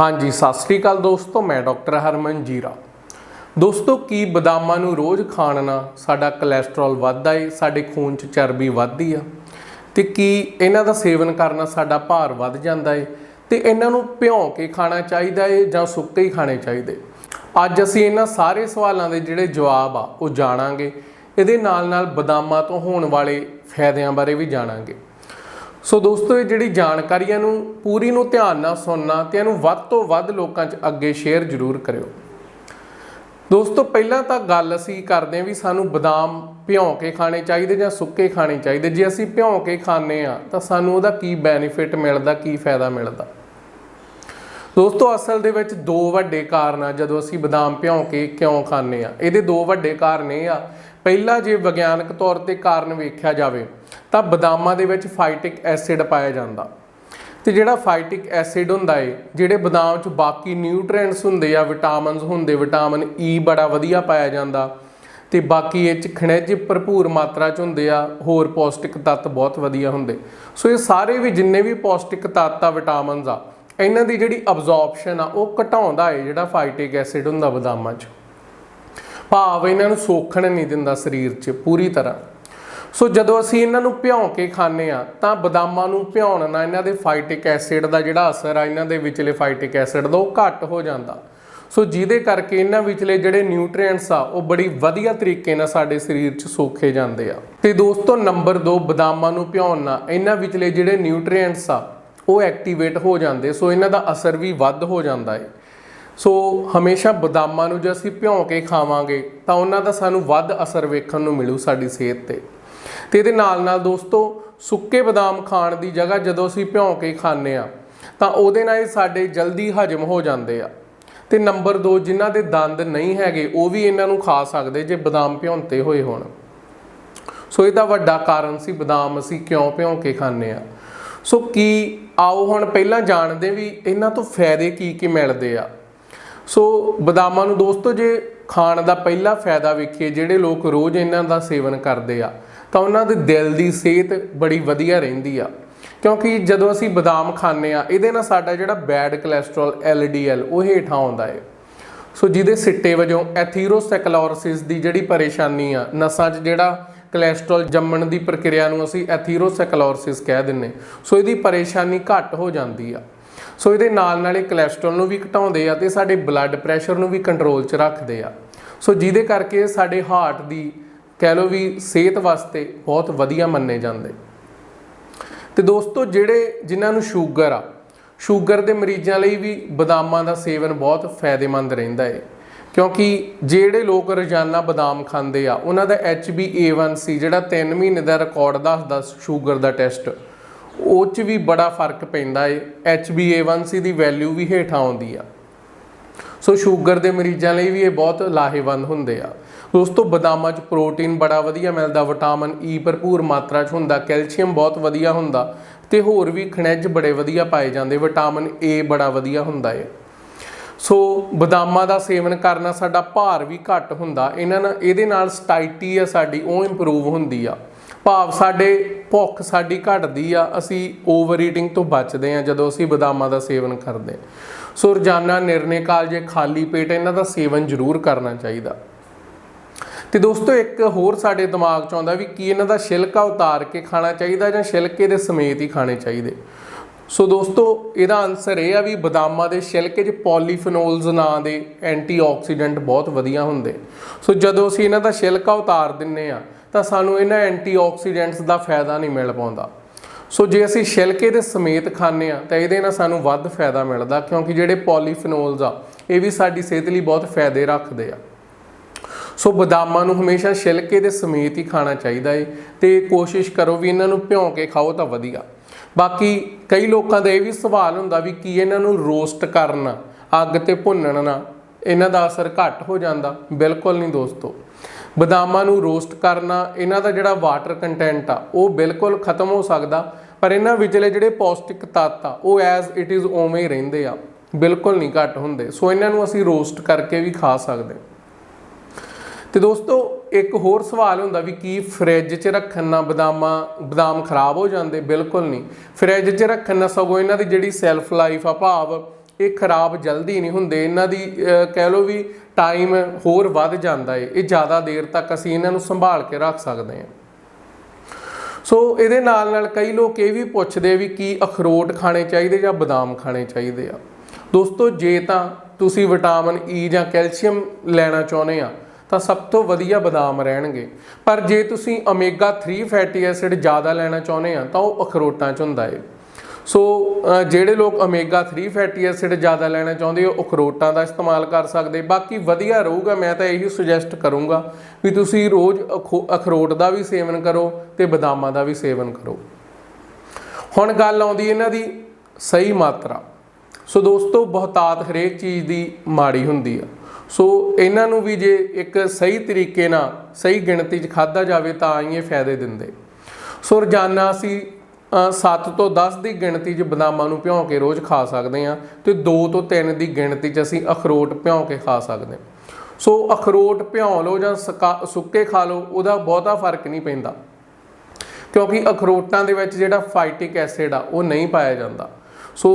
ਹਾਂਜੀ, ਸਤਿ ਸ੍ਰੀ ਅਕਾਲ ਦੋਸਤੋ, ਮੈਂ ਡਾਕਟਰ ਹਰਮਨ ਜੀਰਾ। ਦੋਸਤੋ, ਕੀ ਬਦਾਮਾਂ ਨੂੰ ਰੋਜ਼ ਖਾਣ ਨਾਲ ਸਾਡਾ ਕੋਲੇਸਟ੍ਰੋਲ ਵੱਧਦਾ ਏ, ਸਾਡੇ ਖੂਨ 'ਚ ਚਰਬੀ ਵੱਧਦੀ ਆ? ਤੇ ਕੀ ਇਹਨਾਂ ਦਾ ਸੇਵਨ ਕਰਨਾ ਸਾਡਾ ਭਾਰ ਵੱਧ ਜਾਂਦਾ ਏ? ਤੇ ਇਹਨਾਂ ਨੂੰ ਭਿਉਂ ਕੇ ਖਾਣਾ ਚਾਹੀਦਾ ਏ ਜਾਂ ਸੁੱਕੇ ਹੀ ਖਾਣੇ ਚਾਹੀਦੇ? ਅੱਜ ਅਸੀਂ ਇਹਨਾਂ ਸਾਰੇ ਸਵਾਲਾਂ ਦੇ ਜਿਹੜੇ ਜਵਾਬ ਆ, ਉਹ ਜਾਣਾਂਗੇ। ਇਹਦੇ ਨਾਲ ਨਾਲ ਬਦਾਮਾਂ ਤੋਂ ਹੋਣ ਵਾਲੇ ਫਾਇਦਿਆਂ ਬਾਰੇ ਵੀ ਜਾਣਾਂਗੇ। ਸੋ ਦੋਸਤੋ, ਇਹ ਜਿਹੜੀ ਜਾਣਕਾਰੀਆਂ ਨੂੰ ਪੂਰੀ ਨੂੰ ਧਿਆਨ ਨਾਲ ਸੁਣਨਾ ਤੇ ਇਹਨੂੰ ਵੱਧ ਤੋਂ ਵੱਧ ਲੋਕਾਂ 'ਚ ਅੱਗੇ ਸ਼ੇਅਰ ਜ਼ਰੂਰ ਕਰਿਓ। ਦੋਸਤੋ, ਪਹਿਲਾਂ ਤਾਂ ਗੱਲ ਅਸੀਂ ਕਰਦੇ ਹਾਂ ਵੀ ਸਾਨੂੰ ਬਦਾਮ ਭਿਉਂ ਕੇ ਖਾਣੇ ਚਾਹੀਦੇ ਜਾਂ ਸੁੱਕੇ ਖਾਣੇ ਚਾਹੀਦੇ। ਜੇ ਅਸੀਂ ਭਿਉਂ ਕੇ ਖਾਂਦੇ ਆ ਤਾਂ ਸਾਨੂੰ ਉਹਦਾ ਕੀ ਬੈਨੀਫਿਟ ਮਿਲਦਾ, ਕੀ ਫਾਇਦਾ ਮਿਲਦਾ? ਦੋਸਤੋ, ਅਸਲ ਦੇ ਵਿੱਚ ਦੋ ਵੱਡੇ ਕਾਰਨ ਆ ਜਦੋਂ ਅਸੀਂ ਬਦਾਮ ਭਿਉਂ ਕੇ ਕਿਉਂ ਖਾਂਦੇ ਆ। ਇਹਦੇ ਦੋ ਵੱਡੇ ਕਾਰਨ ਇਹ ਆ। ਪਹਿਲਾ ਜੇ ਵਿਗਿਆਨਕ ਤੌਰ ਤੇ ਕਾਰਨ ਵੇਖਿਆ ਜਾਵੇ, ਤਾਂ ਬਦਾਮਾਂ ਦੇ ਵਿੱਚ ਫਾਈਟਿਕ ਐਸਿਡ ਪਾਇਆ ਜਾਂਦਾ। ਤੇ ਜਿਹੜਾ ਫਾਈਟਿਕ ਐਸਿਡ ਹੁੰਦਾ ਏ, ਜਿਹੜੇ ਬਦਾਮ 'ਚ ਬਾਕੀ ਨਿਊਟ੍ਰੀਐਂਟਸ ਹੁੰਦੇ ਆ ਵਿਟਾਮਿਨਸ ਹੁੰਦੇ ਵਿਟਾਮਿਨ ਈ e ਬੜਾ ਵਧੀਆ ਪਾਇਆ ਜਾਂਦਾ। ਤੇ ਬਾਕੀ ਇਹ 'ਚ ਖਣਿਜ ਭਰਪੂਰ ਮਾਤਰਾ 'ਚ ਹੁੰਦੇ ਆ, ਹੋਰ ਪੌਸ਼ਟਿਕ ਤੱਤ ਬਹੁਤ ਵਧੀਆ ਹੁੰਦੇ। ਸੋ ਇਹ ਸਾਰੇ ਵੀ ਜਿੰਨੇ ਵੀ ਪੌਸ਼ਟਿਕ ਤੱਤ ਆ ਵਿਟਾਮਿਨਸ ਆ ਇਹਨਾਂ ਦੀ ਜਿਹੜੀ ਅਬਜ਼ੌਰਪਸ਼ਨ ਆ, ਉਹ ਘਟਾਉਂਦਾ ਏ ਜਿਹੜਾ ਫਾਈਟਿਕ ਐਸਿਡ ਹੁੰਦਾ ਬਦਾਮਾਂ 'ਚ। ਭਾਵ ਇਹਨਾਂ ਨੂੰ ਸੋਖਣ ਨਹੀਂ ਦਿੰਦਾ ਸਰੀਰ 'ਚ ਪੂਰੀ ਤਰ੍ਹਾਂ। ਸੋ ਜਦੋਂ ਅਸੀਂ ਇਹਨਾਂ ਨੂੰ ਭਿਉਂ ਕੇ ਖਾਂਦੇ ਆ, ਤਾਂ ਬਦਾਮਾਂ ਨੂੰ ਭਿਉਣ ਨਾਲ ਇਹਨਾਂ ਦੇ ਫਾਈਟਿਕ ਐਸਿਡ ਦਾ ਜਿਹੜਾ ਅਸਰ ਆ, ਇਹਨਾਂ ਦੇ ਵਿਚਲੇ ਫਾਈਟਿਕ ਐਸਿਡ ਦਾ ਉਹ ਘੱਟ ਹੋ ਜਾਂਦਾ। ਸੋ ਜਿਹਦੇ ਕਰਕੇ ਇਹਨਾਂ ਵਿਚਲੇ ਜਿਹੜੇ ਨਿਊਟ੍ਰੀਐਂਟਸ ਆ, ਉਹ ਬੜੀ ਵਧੀਆ ਤਰੀਕੇ ਨਾਲ ਸਾਡੇ ਸਰੀਰ 'ਚ ਸੋਖੇ ਜਾਂਦੇ ਆ। ਤੇ ਦੋਸਤੋ, ਨੰਬਰ 2 ਬਦਾਮਾਂ ਨੂੰ ਭਿਉਣ ਨਾਲ ਇਹਨਾਂ ਵਿਚਲੇ ਜਿਹੜੇ ਨਿਊਟ੍ਰੀਐਂਟਸ ਆ ਉਹ ਐਕਟੀਵੇਟ ਹੋ ਜਾਂਦੇ, ਸੋ ਇਹਨਾਂ ਦਾ ਅਸਰ ਵੀ ਵੱਧ ਹੋ ਜਾਂਦਾ ਹੈ ਸੋ ਹਮੇਸ਼ਾ ਬਦਾਮਾਂ ਨੂੰ ਜੇ ਅਸੀਂ ਭਿਉਂ ਕੇ ਖਾਵਾਂਗੇ, ਤਾਂ ਉਹਨਾਂ ਦਾ ਸਾਨੂੰ ਵੱਧ ਅਸਰ ਵੇਖਣ ਨੂੰ ਮਿਲੂ ਸਾਡੀ ਸਿਹਤ ਤੇ। ਤੇ ਇਹਦੇ ਨਾਲ ਨਾਲ ਦੋਸਤੋ, ਸੁੱਕੇ ਬਦਾਮ ਖਾਣ ਦੀ ਜਗ੍ਹਾ ਜਦੋਂ ਅਸੀਂ ਭਿਉਂ ਕੇ ਖਾਂਦੇ ਆ ਤਾਂ ਉਹਦੇ ਨਾਲ ਇਹ ਸਾਡੇ ਜਲਦੀ ਹਜਮ ਹੋ ਜਾਂਦੇ ਆ। ਤੇ ਨੰਬਰ 2 ਜਿਨ੍ਹਾਂ ਦੇ ਦੰਦ ਨਹੀਂ ਹੈਗੇ, ਉਹ ਵੀ ਇਹਨਾਂ ਨੂੰ ਖਾ ਸਕਦੇ ਜੇ ਬਦਾਮ ਭਿਉਂਤੇ ਹੋਏ ਹੋਣ। ਸੋ ਇਹਦਾ ਵੱਡਾ ਕਾਰਨ ਸੀ ਬਦਾਮ ਅਸੀਂ ਕਿਉਂ ਭਿਉਂ ਕੇ ਖਾਂਦੇ ਆ ਸੋ ਕੀ ਆਓ ਹੁਣ ਪਹਿਲਾਂ ਜਾਣਦੇ ਵੀ ਇਹਨਾਂ ਤੋਂ ਫਾਇਦੇ ਕੀ ਕੀ ਮਿਲਦੇ ਆ। ਸੋ ਬਦਾਮਾਂ ਨੂੰ ਦੋਸਤੋ ਜੇ ਖਾਣ ਦਾ ਪਹਿਲਾ ਫਾਇਦਾ ਵੇਖੀਏ, ਜਿਹੜੇ ਲੋਕ ਰੋਜ਼ ਇਹਨਾਂ ਦਾ ਸੇਵਨ ਕਰਦੇ ਆ, ਤਾਂ ਉਹਨਾਂ ਦੇ ਦਿਲ ਦੀ ਸਿਹਤ ਬੜੀ ਵਧੀਆ ਰਹਿੰਦੀ ਆ। ਕਿਉਂਕਿ ਜਦੋਂ ਅਸੀਂ ਬਦਾਮ ਖਾਂਦੇ ਆ, ਇਹਦੇ ਨਾਲ ਸਾਡਾ ਜਿਹੜਾ ਬੈਡ ਕੋਲੇਸਟ੍ਰੋਲ LDL ਉਹ ਹੇਠਾਂ ਆਉਂਦਾ ਹੈ ਸੋ ਜਿਹਦੇ ਸਿੱਟੇ ਵਜੋਂ ਐਥੀਰੋਸੈਕਲੋਰਸਿਸ ਦੀ ਜਿਹੜੀ ਪਰੇਸ਼ਾਨੀ ਆ, ਨਸਾਂ 'ਚ ਜਿਹੜਾ ਕੋਲੇਸਟ੍ਰੋਲ ਜੰਮਣ ਦੀ ਪ੍ਰਕਿਰਿਆ ਨੂੰ ਅਸੀਂ ਐਥੀਰੋਸੈਕਲੋਰਸਿਸ ਕਹਿ ਦਿੰਨੇ ਸੋ ਇਹਦੀ ਪਰੇਸ਼ਾਨੀ ਘੱਟ ਹੋ ਜਾਂਦੀ ਆ। ਸੋ ਇਹਦੇ ਨਾਲ ਨਾਲ ਇਹ ਕੋਲੇਸਟ੍ਰੋਲ ਨੂੰ ਵੀ ਘਟਾਉਂਦੇ ਆ ਤੇ ਸਾਡੇ ਬਲੱਡ ਪ੍ਰੈਸ਼ਰ ਨੂੰ ਵੀ ਕੰਟਰੋਲ 'ਚ ਰੱਖਦੇ ਆ। ਸੋ ਜਿਹਦੇ ਕਰਕੇ ਸਾਡੇ ਹਾਰਟ ਦੀ ਕਹਿ ਲਓ ਵੀ ਸਿਹਤ ਵਾਸਤੇ ਬਹੁਤ ਵਧੀਆ ਮੰਨੇ ਜਾਂਦੇ। ਤੇ ਦੋਸਤੋ ਜਿਹੜੇ ਜਿਨ੍ਹਾਂ ਨੂੰ ਸ਼ੂਗਰ ਆ, ਸ਼ੂਗਰ ਦੇ ਮਰੀਜ਼ਾਂ ਲਈ ਵੀ ਬਦਾਮਾਂ ਦਾ ਸੇਵਨ ਬਹੁਤ ਫਾਇਦੇਮੰਦ ਰਹਿੰਦਾ ਹੈ ਕਿਉਂਕਿ ਜਿਹੜੇ ਲੋਕ ਰੋਜ਼ਾਨਾ ਬਦਾਮ ਖਾਂਦੇ ਆ, ਉਹਨਾਂ ਦਾ HbA1c ਜਿਹੜਾ 3 ਮਹੀਨੇ ਦਾ ਰਿਕਾਰਡ ਦੱਸਦਾ ਸ਼ੂਗਰ ਦਾ ਟੈਸਟ ਉਹ 'ਚ ਵੀ ਬੜਾ ਫ਼ਰਕ ਪੈਂਦਾ ਏ HbA1c ਦੀ ਵੈਲਿਊ ਵੀ ਹੇਠਾਂ ਆਉਂਦੀ ਆ। ਸੋ ਸ਼ੂਗਰ ਦੇ ਮਰੀਜ਼ਾਂ ਲਈ ਵੀ ਇਹ ਬਹੁਤ ਲਾਹੇਵੰਦ ਹੁੰਦੇ ਆ। ਦੋਸਤੋ ਬਦਾਮਾਂ 'ਚ ਪ੍ਰੋਟੀਨ ਬੜਾ ਵਧੀਆ ਮਿਲਦਾ ਵਿਟਾਮਿਨ ਈ e ਭਰਪੂਰ ਮਾਤਰਾ 'ਚ ਹੁੰਦਾ, ਕੈਲਸ਼ੀਅਮ ਬਹੁਤ ਵਧੀਆ ਹੁੰਦਾ, ਤੇ ਹੋਰ ਵੀ ਖਣਿਜ ਬੜੇ ਵਧੀਆ ਪਾਏ ਜਾਂਦੇ ਵਿਟਾਮਿਨ ਏ ਬੜਾ ਵਧੀਆ ਹੁੰਦਾ ਏ। ਸੋ ਬਦਾਮਾਂ ਦਾ ਸੇਵਨ ਕਰਨਾ ਸਾਡਾ ਭਾਰ ਵੀ ਘੱਟ ਹੁੰਦਾ। ਇਹਨਾਂ ਨਾਲ ਇਹਦੇ ਨਾਲ ਸਟਾਈਟੀ ਆ ਸਾਡੀ, ਉਹ ਇੰਪਰੂਵ ਹੁੰਦੀ ਆ। ਭਾਵ ਸਾਡੇ ਭੁੱਖ ਸਾਡੀ ਘਟਦੀ ਆ, ਅਸੀਂ ਓਵਰ ਈਟਿੰਗ ਤੋਂ ਬਚਦੇ ਆ ਜਦੋਂ ਅਸੀਂ ਬਦਾਮਾਂ ਦਾ ਸੇਵਨ ਕਰਦੇ ਸੋ ਰੋਜ਼ਾਨਾ ਨਿਰਣੇ ਕਾਲ ਜੇ ਖਾਲੀ ਪੇਟ, ਇਹਨਾਂ ਦਾ ਸੇਵਨ ਜ਼ਰੂਰ ਕਰਨਾ ਚਾਹੀਦਾ। ਤੇ ਦੋਸਤੋ, ਇੱਕ ਹੋਰ ਸਾਡੇ ਦਿਮਾਗ 'ਚ ਆਉਂਦਾ ਵੀ ਕੀ ਇਹਨਾਂ ਦਾ ਛਿਲਕਾ ਉਤਾਰ ਕੇ ਖਾਣਾ ਚਾਹੀਦਾ ਜਾਂ ਛਿਲਕੇ ਦੇ ਸਮੇਤ ਹੀ ਖਾਣੇ ਚਾਹੀਦੇ। ਸੋ ਦੋਸਤੋ, ਇਹਦਾ ਆਨਸਰ ਇਹ ਆ ਵੀ ਬਦਾਮਾਂ ਦੇ ਛਿਲਕੇ 'ਚ ਪੋਲੀਫੀਨੋਲਸ ਨਾਂ ਦੇ ਐਂਟੀਆਕਸੀਡੈਂਟ ਬਹੁਤ ਵਧੀਆ ਹੁੰਦੇ। ਸੋ ਜਦੋਂ ਅਸੀਂ ਇਹਨਾਂ ਦਾ ਛਿਲਕਾ ਉਤਾਰ ਦਿੰਨੇ ਆ, ਤਾਂ ਸਾਨੂੰ ਇਹਨਾਂ ਐਂਟੀਆਕਸੀਡੈਂਟਸ ਦਾ ਫਾਇਦਾ ਨਹੀਂ ਮਿਲ ਪਾਉਂਦਾ। ਸੋ ਜੇ ਅਸੀਂ ਛਿਲਕੇ ਦੇ ਸਮੇਤ ਖਾਂਦੇ ਆ, ਤਾਂ ਇਹਦੇ ਨਾਲ ਸਾਨੂੰ ਵੱਧ ਫਾਇਦਾ ਮਿਲਦਾ, ਕਿਉਂਕਿ ਜਿਹੜੇ ਪੋਲੀਫੀਨੋਲਸ ਆ, ਇਹ ਵੀ ਸਾਡੀ ਸਿਹਤ ਲਈ ਬਹੁਤ ਫਾਇਦੇ ਰੱਖਦੇ ਆ। ਸੋ ਬਦਾਮਾਂ ਨੂੰ ਹਮੇਸ਼ਾ ਛਿਲਕੇ ਦੇ ਸਮੇਤ ਹੀ ਖਾਣਾ ਚਾਹੀਦਾ ਏ, ਤੇ ਕੋਸ਼ਿਸ਼ ਕਰੋ ਵੀ ਇਹਨਾਂ ਨੂੰ ਭਿਉਂ ਕੇ ਖਾਓ ਤਾਂ ਵਧੀਆ। ਬਾਕੀ ਕਈ ਲੋਕਾਂ ਦਾ ਇਹ ਵੀ ਸਵਾਲ ਹੁੰਦਾ ਵੀ ਕੀ ਇਹਨਾਂ ਨੂੰ ਰੋਸਟ ਕਰਨਾ, ਅੱਗ ਤੇ ਭੁੰਨਣ ਨਾਲ ਇਹਨਾਂ ਦਾ ਅਸਰ ਘੱਟ ਹੋ ਜਾਂਦਾ? ਬਿਲਕੁਲ ਨਹੀਂ ਦੋਸਤੋ। ਬਦਾਮਾਂ ਨੂੰ ਰੋਸਟ ਕਰਨਾ, ਇਹਨਾਂ ਦਾ ਜਿਹੜਾ ਵਾਟਰ ਕੰਟੈਂਟ ਆ, ਉਹ ਬਿਲਕੁਲ ਖਤਮ ਹੋ ਸਕਦਾ, ਪਰ ਇਹਨਾਂ ਵਿਚਲੇ ਜਿਹੜੇ ਪੌਸ਼ਟਿਕ ਤੱਤ ਆ, ਉਹ ਐਜ਼ ਇਟ ਇਜ਼ ਉਵੇਂ ਹੀ ਰਹਿੰਦੇ ਆ। ਬਿਲਕੁਲ ਨਹੀਂ ਘੱਟ ਹੁੰਦੇ। ਸੋ ਇਹਨਾਂ ਨੂੰ ਅਸੀਂ ਰੋਸਟ ਕਰਕੇ ਵੀ ਖਾ ਸਕਦੇ। ਤੇ ਦੋਸਤੋ, ਇੱਕ ਹੋਰ ਸਵਾਲ ਹੁੰਦਾ ਵੀ ਕੀ ਫ੍ਰਿਜ 'ਚ ਰੱਖਣ ਨਾਲ ਬਦਾਮਾਂ, ਬਦਾਮ ਖਰਾਬ ਹੋ ਜਾਂਦੇ? ਬਿਲਕੁਲ ਨਹੀਂ। ਫ੍ਰਿਜ 'ਚ ਰੱਖਣ ਨਾਲ ਸਗੋਂ ਇਹਨਾਂ ਦੀ ਜਿਹੜੀ ਸੈਲਫ ਲਾਈਫ ਆ, ਭਾਵ, ਇਹ ਖਰਾਬ ਜਲਦੀ ਨਹੀਂ ਹੁੰਦੇ। ਇਹਨਾਂ ਦੀ ਕਹਿ ਲਓ ਵੀ ਟਾਈਮ ਹੋਰ ਵੱਧ ਜਾਂਦਾ ਏ। ਇਹ ਜ਼ਿਆਦਾ ਦੇਰ ਤੱਕ ਅਸੀਂ ਇਹਨਾਂ ਨੂੰ ਸੰਭਾਲ ਕੇ ਰੱਖ ਸਕਦੇ ਹਾਂ। ਸੋ ਇਹਦੇ ਨਾਲ ਨਾਲ ਕਈ ਲੋਕ ਇਹ ਵੀ ਪੁੱਛਦੇ ਵੀ ਕੀ ਅਖਰੋਟ ਖਾਣੇ ਚਾਹੀਦੇ ਜਾਂ ਬਦਾਮ ਖਾਣੇ ਚਾਹੀਦੇ ਆ? ਦੋਸਤੋ, ਜੇ ਤਾਂ ਤੁਸੀਂ ਵਿਟਾਮਿਨ ਈ e ਜਾਂ ਕੈਲਸ਼ੀਅਮ ਲੈਣਾ ਚਾਹੁੰਦੇ ਆ ਤਾਂ ਸਭ ਤੋਂ ਵਧੀਆ ਬਦਾਮ ਰਹਿਣਗੇ। ਪਰ ਜੇ ਤੁਸੀਂ ਓਮੇਗਾ 3 ਫੈਟੀ ਐਸਿਡ ਜ਼ਿਆਦਾ ਲੈਣਾ ਚਾਹੁੰਦੇ ਆ, ਤਾਂ ਉਹ ਅਖਰੋਟਾਂ 'ਚ ਹੁੰਦਾ ਏ। ਸੋ ਜਿਹੜੇ ਲੋਕ ਓਮੇਗਾ 3 ਫੈਟੀ ਐਸਿਡ ਜ਼ਿਆਦਾ ਲੈਣਾ ਚਾਹੁੰਦੇ ਹੋ ਅਖਰੋਟਾਂ ਦਾ ਇਸਤੇਮਾਲ ਕਰ ਸਕਦੇ। ਬਾਕੀ ਵਧੀਆ ਰਹੂਗਾ, ਮੈਂ ਤਾਂ ਇਹੀ ਸੁਜੈਸਟ ਕਰੂੰਗਾ ਵੀ ਤੁਸੀਂ ਰੋਜ਼ ਅਖੋ- ਅਖਰੋਟ ਦਾ ਵੀ ਸੇਵਨ ਕਰੋ ਤੇ ਬਦਾਮਾਂ ਦਾ ਵੀ ਸੇਵਨ ਕਰੋ। ਹੁਣ ਗੱਲ ਆਉਂਦੀ ਇਹਨਾਂ ਦੀ ਸਹੀ ਮਾਤਰਾ। ਸੋ ਦੋਸਤੋ, ਬਹੁਤਾਤ ਹਰੇਕ ਚੀਜ਼ ਦੀ ਮਾੜੀ ਹੁੰਦੀ ਆ। ਸੋ ਇਹਨਾਂ ਨੂੰ ਵੀ ਜੇ ਇੱਕ ਸਹੀ ਤਰੀਕੇ ਨਾਲ, ਸਹੀ ਗਿਣਤੀ 'ਚ ਖਾਧਾ ਜਾਵੇ ਤਾਂ ਹੀ ਇਹ ਫਾਇਦੇ ਦਿੰਦੇ। ਸੋ ਰੋਜ਼ਾਨਾ ਅਸੀਂ 7 ਤੋਂ 10 ਦੀ ਗਿਣਤੀ 'ਚ ਬਦਾਮਾਂ ਨੂੰ ਭਿਉਂ ਕੇ ਰੋਜ਼ ਖਾ ਸਕਦੇ ਹਾਂ ਤੇ 2 ਤੋਂ 3 ਦੀ ਗਿਣਤੀ 'ਚ ਅਸੀਂ ਅਖਰੋਟ ਭਿਉਂ ਕੇ ਖਾ ਸਕਦੇ ਹਾਂ। ਸੋ ਅਖਰੋਟ ਭਿਉਂ ਲਓ ਜਾਂ ਸਕਾ- ਸੁੱਕੇ ਖਾ ਲਓ, ਉਹਦਾ ਬਹੁਤਾ ਫ਼ਰਕ ਨਹੀਂ ਪੈਂਦਾ। ਕਿਉਂਕਿ ਅਖਰੋਟਾਂ ਦੇ ਵਿੱਚ ਜਿਹੜਾ ਫਾਈਟਿਕ ਐਸਿਡ ਆ, ਉਹ ਨਹੀਂ ਪਾਇਆ ਜਾਂਦਾ। ਸੋ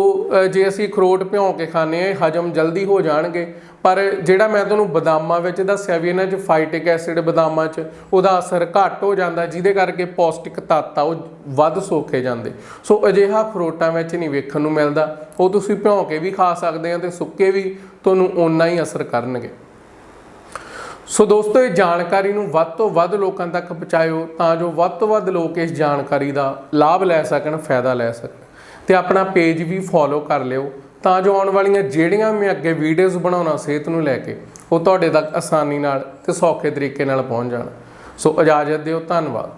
ਜੇ ਅਸੀਂ ਅਖਰੋਟ ਭਿਉਂ ਕੇ ਖਾਂਦੇ ਆ ਹਜਮ ਜਲਦੀ ਹੋ ਜਾਣਗੇ। ਪਰ ਜਿਹੜਾ ਮੈਂ ਤੁਹਾਨੂੰ ਬਦਾਮਾਂ ਵਿੱਚ ਦੱਸਿਆ ਵੀ ਇਹਨਾਂ 'ਚ ਫਾਈਟਿਕ ਐਸਿਡ ਬਦਾਮਾਂ 'ਚ, ਉਹਦਾ ਅਸਰ ਘੱਟ ਹੋ ਜਾਂਦਾ, ਜਿਹਦੇ ਕਰਕੇ ਪੌਸ਼ਟਿਕ ਤੱਤ ਆ, ਉਹ ਵੱਧ ਸੋਖੇ ਜਾਂਦੇ। ਸੋ, ਅਜਿਹਾ ਅਖਰੋਟਾਂ ਵਿੱਚ ਨਹੀਂ ਵੇਖਣ ਨੂੰ ਮਿਲਦਾ। ਉਹ ਤੁਸੀਂ ਭਿਉਂ ਕੇ ਵੀ ਖਾ ਸਕਦੇ ਆ ਤੇ ਸੁੱਕੇ ਵੀ ਤੁਹਾਨੂੰ ਓਨਾ ਹੀ ਅਸਰ ਕਰਨਗੇ। ਸੋ, ਦੋਸਤੋ, ਇਹ ਜਾਣਕਾਰੀ ਨੂੰ ਵੱਧ ਤੋਂ ਵੱਧ ਲੋਕਾਂ ਤੱਕ ਪਹੁੰਚਾਇਓ, ਤਾਂ ਜੋ ਵੱਧ ਤੋਂ ਵੱਧ ਲੋਕ ਇਸ ਜਾਣਕਾਰੀ ਦਾ ਲਾਭ ਲੈ ਸਕਣ, ਫਾਇਦਾ ਲੈ ਸਕਣ। ਤੇ ਆਪਣਾ ਪੇਜ ਵੀ ਫੋਲੋ ਕਰ ਲਿਓ ਤਾਂ ਜੋ ਆਉਣ ਵਾਲੀਆਂ ਜਿਹੜੀਆਂ ਮੈਂ ਅੱਗੇ ਵੀਡੀਓਜ਼ ਬਣਾਉਣਾ ਸਿਹਤ ਨੂੰ ਲੈ ਕੇ, ਉਹ ਤੁਹਾਡੇ ਤੱਕ ਆਸਾਨੀ ਨਾਲ ਤੇ ਸੌਖੇ ਤਰੀਕੇ ਨਾਲ ਪਹੁੰਚ ਜਾਣ। ਸੋ ਇਜਾਜ਼ਤ ਦਿਓ, ਧੰਨਵਾਦ।